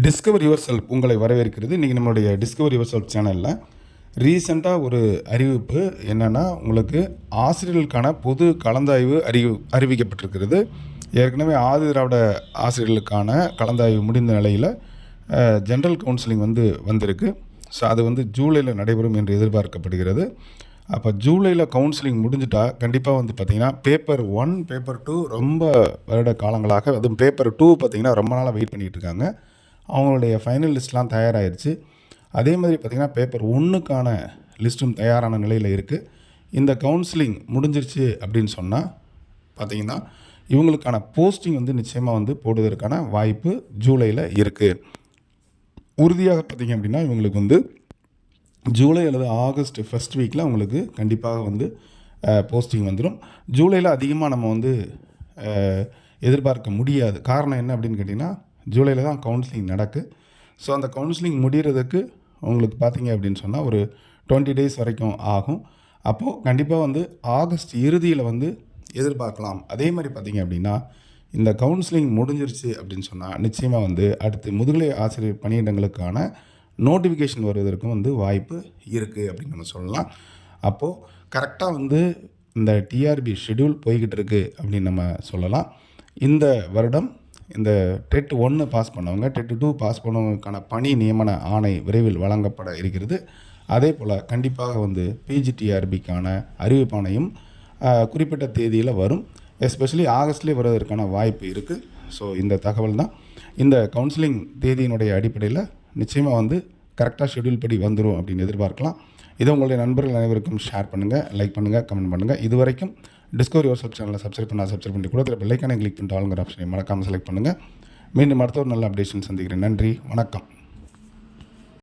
Discover your self உங்களை வரவேற்கிறது. இன்றைக்கி நம்மளுடைய டிஸ்கவர் யுவர் செல்ஃப் சேனலில் ரீசெண்டாக ஒரு அறிவிப்பு என்னென்னா உங்களுக்கு ஆசிரியர்களுக்கான பொது கலந்தாய்வு அறிவு அறிவிக்கப்பட்டிருக்கிறது. ஏற்கனவே ஆதி திராவிட ஆசிரியர்களுக்கான கலந்தாய்வு முடிந்த நிலையில் ஜென்ரல் கவுன்சிலிங் வந்து வந்திருக்கு. ஸோ அது வந்து ஜூலையில் நடைபெறும் என்று எதிர்பார்க்கப்படுகிறது. அப்போ ஜூலையில் கவுன்சிலிங் முடிஞ்சிட்டா கண்டிப்பாக வந்து பார்த்திங்கன்னா பேப்பர் ஒன் பேப்பர் டூ ரொம்ப வருட காலங்களாக அதுவும் பேப்பர் டூ பார்த்திங்கன்னா ரொம்ப நாளாக வெயிட் பண்ணிகிட்டு இருக்காங்க. அவங்களுடைய ஃபைனல் லிஸ்ட்லாம் தயாராகிருச்சு அதே மாதிரி பார்த்திங்கன்னா பேப்பர் ஒன்றுக்கான லிஸ்ட்டும் தயாரான நிலையில் இருக்குது இந்த கவுன்சிலிங் முடிஞ்சிருச்சு அப்படின்னு சொன்னால் பார்த்திங்கன்னா இவங்களுக்கான போஸ்டிங் வந்து நிச்சயமாக வந்து போடுவதற்கான வாய்ப்பு ஜூலையில் இருக்குது உறுதியாக பார்த்திங்க அப்படின்னா இவங்களுக்கு வந்து ஜூலை அல்லது ஆகஸ்ட் ஃபஸ்ட் வீக்கில் உங்களுக்கு கண்டிப்பாக வந்து போஸ்டிங் வந்துடும் ஜூலையில் அதிகமாக நம்ம வந்து எதிர்பார்க்க முடியாது. காரணம் என்ன அப்படின்னு கேட்டிங்கன்னா ஜூலையில் தான் கவுன்சிலிங் நடக்கு. ஸோ அந்த கவுன்சிலிங் முடிகிறதுக்கு உங்களுக்கு பார்த்தீங்க அப்படின்னு சொன்னால் ஒரு டுவெண்ட்டி டேஸ் வரைக்கும் ஆகும். அப்போது கண்டிப்பாக வந்து ஆகஸ்ட் இறுதியில் வந்து எதிர்பார்க்கலாம். அதே மாதிரி பார்த்தீங்க அப்படின்னா இந்த கவுன்சிலிங் முடிஞ்சிருச்சு அப்படின்னு சொன்னால் நிச்சயமாக வந்து அடுத்து முதுகலை ஆசிரியர் பணியிடங்களுக்கான நோட்டிஃபிகேஷன் வருவதற்கும் வந்து வாய்ப்பு இருக்குது அப்படின்னு நம்ம சொல்லலாம். அப்போது கரெக்டாக வந்து இந்த டிஆர்பி ஷெட்யூல் போய்கிட்டு இருக்குது அப்படின்னு நம்ம சொல்லலாம். இந்த வருடம் இந்த டெட் ஒன்று பாஸ் பண்ணவங்க டெட் டூ பாஸ் பண்ணவங்களுக்கான பணி நியமன ஆணை விரைவில் வழங்கப்பட இருக்கிறது. அதே போல் கண்டிப்பாக வந்து பிஜிடிஆர்பிக்கான அறிவிப்பாணையும் குறிப்பிட்ட தேதியில் வரும். எஸ்பெஷலி ஆகஸ்ட்லேயே வருவதற்கான வாய்ப்பு இருக்குது ஸோ இந்த தகவல் தான். இந்த கவுன்சிலிங் தேதியினுடைய அடிப்படையில் நிச்சயமாக வந்து கரெக்டாக ஷெட்யூல் படி வந்துடும் அப்படின்னு எதிர்பார்க்கலாம். இதை உங்களுடைய நண்பர்கள் அனைவருக்கும் ஷேர் பண்ணுங்கள் லைக் பண்ணுங்கள் கமெண்ட் பண்ணுங்கள் இது வரைக்கும் டிஸ்கவரி ஒரு சப் சேனலை சப்ஸ்கிரைப் பண்ணால் சப்ஸ்கிரைப் பண்ணி கூட பெல்லைக்கான கிளிக் பண்ணிட்டு ஆளுங்கிற ஆப்ஷனை மறக்காமல் செலக்ட் பண்ணுங்கள் மீண்டும் அடுத்த ஒரு நல்ல அப்டேஷன் சந்திக்கிறேன். நன்றி வணக்கம்.